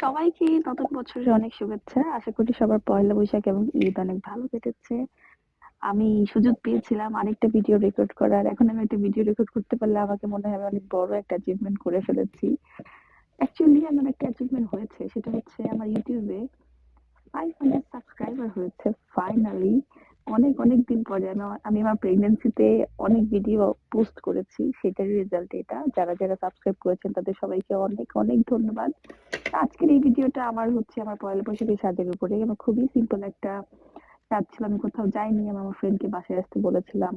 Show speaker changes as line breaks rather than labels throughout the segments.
সবাইকে নতুন বছরের অনেক শুভেচ্ছা। আশা করি সবার পয়লা বৈশাখ এবং ঈদ অনেক ভালো কেটেছে। আমি সুযোগ পেয়েছিলাম আরেকটা ভিডিও রেকর্ড করার। এখন আমি একটা ভিডিও রেকর্ড করতে পারলে আমাকে মনে হয় অনেক বড় একটা অ্যাচিভমেন্ট করে ফেলেছি। অ্যাকচুয়ালি আমার একটা অ্যাচিভমেন্ট হয়েছে। সেটা হচ্ছে আমার YouTube এ 500 সাবস্ক্রাইবার হয়েছে ফাইনালি। অনেক, অনেক দিন পরে আমি আমি আমার প্রেগন্যান্সিতে অনেক ভিডিও পোস্ট করেছি। সেটারই রেজাল্ট এটা। যারা, যারা সাবস্ক্রাইব করেছেন তাদের সবাইকে অনেক, অনেক ধন্যবাদ। আজকের এই ভিডিওটা আমার হচ্ছে আমার পয়লা বৈশাখের সাজের উপরে। আমার খুবই সিম্পল একটা কাজ ছিল। আমি কোথাও যাইনি। আমি আমার ফ্রেন্ডকে বাসায় আসতে বলেছিলাম।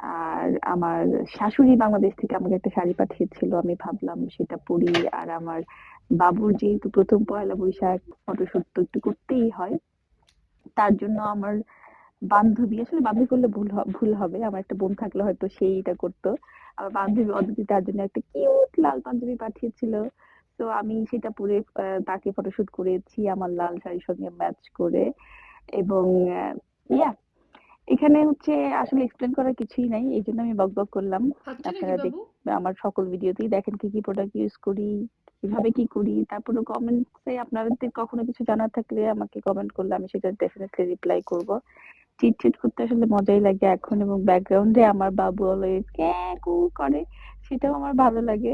আর আমার শাশুড়ি বাংলাদেশ থেকে আমাকে একটা শাড়ি পাঠিয়েছিল। আমি ভাবলাম সেটা পরি। আর আমার বাবুর যেহেতু প্রথম পয়লা বৈশাখ, ফটোশুট তো একটু করতেই হয়। তার জন্য আমার বান্ধবী, আসলে বান্ধবী করলে ভুল ভুল হবে। আমার একটা বোন থাকলে হয়তো সেই এটা করত। আমার বান্ধবী অদিতি তার জন্য একটা কিউট লাল পাঞ্জাবি পাঠিয়েছিল। তো আমি সেটা পরে তাকে ফটোশুট করেছি আমার লাল শাড়ির সঙ্গে ম্যাচ করে। এবং ইয়া এখানে হচ্ছে আসলে এক্সপ্লেইন করার কিছুই নাই। এইজন্য আমি বকবক করলাম। আপনারা? আমার সকল ভিডিওতেই দেখেন কি, কি প্রোডাক্ট ইউজ করি, কীভাবে কি করি। তারপরেও কমেন্টসে আপনাদের কখনো কিছু জানার থাকলে আমাকে কমেন্ট করলে আমি সেটা ডেফিনিটলি রিপ্লাই করব। চিট-চিট করতে আসলে মজাই লাগে এখন এবং ব্যাকগ্রাউন্ডে আমার বাবু অলওয়েজ ক্যাঁ কু করে। সেটাও আমার ভালো লাগে।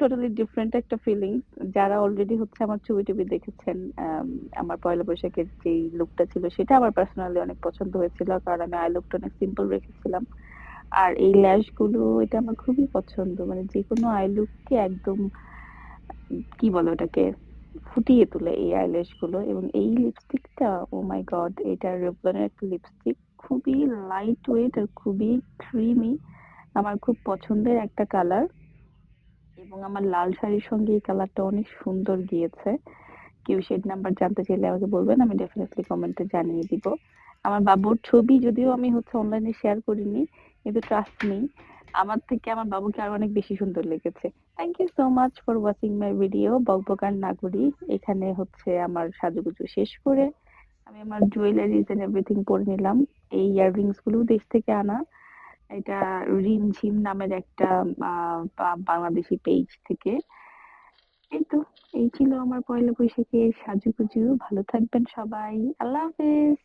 টোটালি ডিফারেন্ট একটা ফিলিংস। যারা অলরেডি হচ্ছে আমার ছবি-টবি দেখেছেন, আম, আমার পয়লা বৈশাখের যেই লুকটা ছিল, সেটা আমার পার্সোনালি অনেক পছন্দ হয়েছিল। কারণ আমি আই লুকটা অনেক সিম্পল রেখেছিলাম। আর এই ল্যাশগুলো এটা আমার খুবই পছন্দ। মানে যে যেকোনো আই লুককে একদম, কি বলে ওটাকে, ফুটিয়ে তোলে এই আইল্যাশগুলো এবং এই লিপস্টিকটা ওহ মাই গড! এটা এর একটা লিপস্টিক। খুবই লাইট ওয়েট আর খুবই ক্রিমি। আমার খুব পছন্দের একটা কালার। এবং আমার লাল শাড়ির সঙ্গে এই কালারটা অনেক সুন্দর গিয়েছে। কেউ শেড নাম্বার জানতে চাইলে আমাকে বলবেন। আমি ডেফিনিটলি কমেন্টে জানিয়ে দিব। আমার বাবুর ছবি যদিও আমি হচ্ছে অনলাইনে শেয়ার করিনি। কিন্তু ট্রাস্ট মি আমার থেকে আমার বাবুকে আরও অনেক বেশি সুন্দর লেগেছে। Thank you so much for watching my video. বকবক আর না করি। এখানে হচ্ছে আমার সাজুগুজু শেষ করে আমি আমার জুয়েলারিজ এন্ড এভরিথিং পরে নিলাম। এই ইয়াররিংসগুলো দেশ থেকে আনা। এটা রিমঝিম নামের একটা বাংলাদেশি পেজ থেকে। এইতো এই ছিল আমার পয়লা বৈশাখের সাজুগুজু। ভালো থাকবেন সবাই। আল্লাহ হাফেজ।